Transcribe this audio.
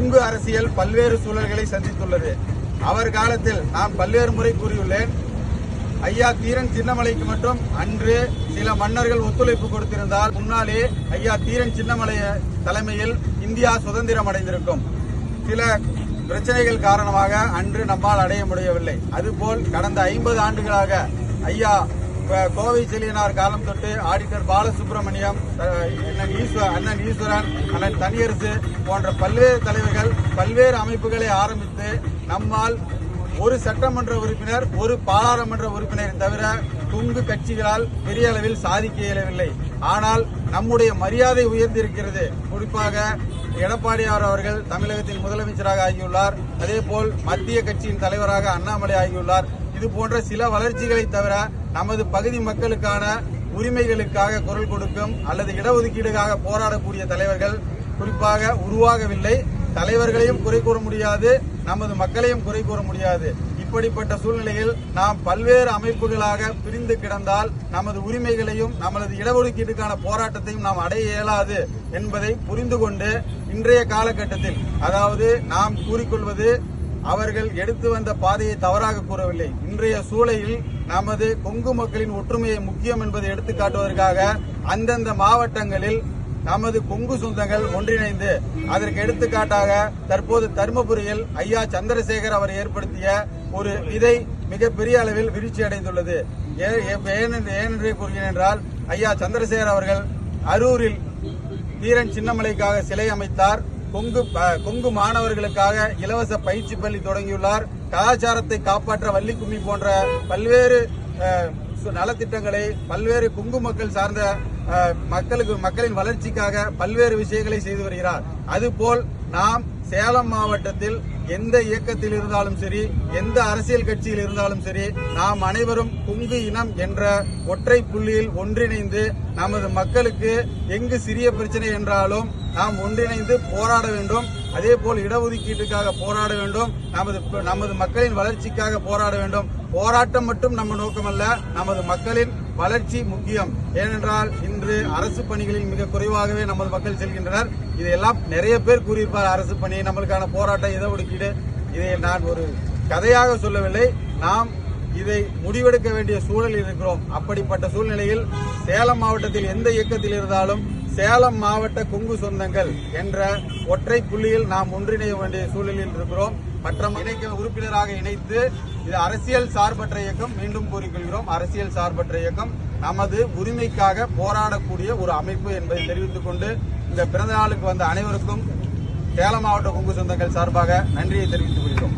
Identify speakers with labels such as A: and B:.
A: கொங்கு அரசியல் பல்வேறு சூழல்களை சந்தித்துள்ளது. அவர் காலத்தில் நான் பல்வேறு முறை கூறியுள்ளேன். ஐயா தீரன் சின்னமலைக்கு மட்டும் அன்று சில மன்னர்கள் ஒத்துழைப்பு கொடுத்திருந்தால் முன்னாலே ஐயா தீரன் சின்னமலை தலைமையில் இந்தியா சுதந்திரம் அடைந்திருக்கும். சில பிரச்சனைகள் காரணமாக அன்று நம்மால் அடைய முடியவில்லை. அதுபோல் கடந்த ஐம்பது ஆண்டுகளாக ஐயா கோவை செல்லியனார் காலம் தொட்டு ஆடிட்டர் பாலசுப்ரமணியம் அண்ணன் அண்ணன் ஈஸ்வரன் அண்ணன் தனியரசு போன்ற பல்வேறு தலைவர்கள் பல்வேறு அமைப்புகளை ஆரம்பித்து நம்மால் ஒரு சட்டமன்ற உறுப்பினர் ஒரு பாராளுமன்ற உறுப்பினரை தவிர துங்கு கட்சிகளால் பெரிய அளவில் சாதிக்க இயலவில்லை. ஆனால் நம்முடைய மரியாதை உயர்ந்திருக்கிறது. குறிப்பாக எடப்பாடியார் அவர்கள் தமிழகத்தின் முதலமைச்சராக ஆகியுள்ளார். அதேபோல் மத்திய கட்சியின் தலைவராக அண்ணாமலை ஆகியுள்ளார். இது போன்ற சில வளர்ச்சிகளை தவிர நமது பகுதி மக்களுக்கான உரிமைகளுக்காக குரல் கொடுக்கும் அல்லது இடஒதுக்கீடுக்காக போராடக்கூடிய தலைவர்கள் குறிப்பாக உருவாகவில்லை. தலைவர்களையும் குறை கூற முடியாது நமது மக்களையும் குறை கூற முடியாது. இப்படிப்பட்ட சூழ்நிலையில் நாம் பல்வேறு அமைப்புகளாக பிரிந்து கிடந்தால் நமது உரிமைகளையும் நமது இடஒதுக்கீட்டுக்கான போராட்டத்தையும் நாம் அடைய இயலாது என்பதை புரிந்து கொண்டு இன்றைய காலகட்டத்தில் அதாவது நாம் கூறிக்கொள்வது அவர்கள் எடுத்து வந்த பாதையை தவறாக கூறவில்லை. இன்றைய சூழலில் நமது கொங்கு மக்களின் ஒற்றுமையை முக்கியம் என்பதை எடுத்துக்காட்டுவதற்காக அந்தந்த மாவட்டங்களில் நமது கொங்கு சொந்தங்கள் ஒன்றிணைந்து அதற்கு எடுத்துக்காட்டாக தற்போது தருமபுரியில் ஐயா சந்திரசேகர் அவர் ஏற்படுத்திய ஒரு விதை மிகப்பெரிய அளவில் வீழ்ச்சி அடைந்துள்ளது. ஏனென்று கூறுகிறேன் என்றால் ஐயா சந்திரசேகர் அவர்கள் அரூரில் வீரன் சின்னமலைக்காக சிலை அமைத்தார். கொங்கு கொங்கு மாணவர்களுக்காக இலவச பயிற்சி பள்ளி தொடங்கியுள்ளார். கலாச்சாரத்தை காப்பாற்ற வள்ளிக்கும்மி போன்ற பல்வேறு சு- நலத்திட்டங்களை பல்வேறு கொங்கு மக்கள் சார்ந்த மக்களுக்கு மக்களின் வளர்ச்சிக்காக பல்வேறு விஷயங்களை செய்து வருகிறார். அதுபோல் நாம் சேலம் மாவட்டத்தில் எந்த இயக்கத்தில் இருந்தாலும் சரி எந்த அரசியல் கட்சியில் இருந்தாலும் சரி நாம் அனைவரும் கொங்கு இனம் என்ற ஒற்றை புள்ளியில் ஒன்றிணைந்து நமது மக்களுக்கு எங்கு சிறிய பிரச்சனை என்றாலும் நாம் ஒன்றிணைந்து போராட வேண்டும். அதே போல் இடஒதுக்கீட்டுக்காக போராட வேண்டும். நமது நமது மக்களின் வளர்ச்சிக்காக போராட வேண்டும். போராட்டம் மட்டும் நம்ம நோக்கமல்ல நமது மக்களின் வளர்ச்சி முக்கியம். ஏனென்றால் இன்று அரசு பணிகளில் மிக குறைவாகவே நமது மக்கள் செல்கின்றனர். இதையெல்லாம் நிறைய பேர் கூறியிருப்பார் அரசு பணி நம்மளுக்கான போராட்டம் இதை ஒதுக்கீடு இதை நான் ஒரு கதையாக சொல்லவில்லை. நாம் இதை முடிவெடுக்க வேண்டிய சூழலில் இருக்கிறோம். அப்படிப்பட்ட சூழ்நிலையில் சேலம் மாவட்டத்தில் எந்த இயக்கத்தில் இருந்தாலும் சேலம் மாவட்ட கொங்கு சொந்தங்கள் என்ற ஒற்றை புள்ளியில் நாம் ஒன்றிணைய வேண்டிய சூழலில் இருக்கிறோம். மற்ற இணைக்க உறுப்பினராக இணைத்து இது அரசியல் சார்பற்ற இயக்கம் மீண்டும் கூறிக்கொள்கிறோம் அரசியல் சார்பற்ற இயக்கம் நமது உரிமைக்காக போராடக்கூடிய ஒரு அமைப்பு என்பதை தெரிவித்துக் கொண்டு இந்த பிறந்த நாளுக்கு வந்த அனைவருக்கும் சேலம் மாவட்ட கொங்கு சொந்தங்கள் சார்பாக நன்றியை தெரிவித்துக் கொள்கிறோம்.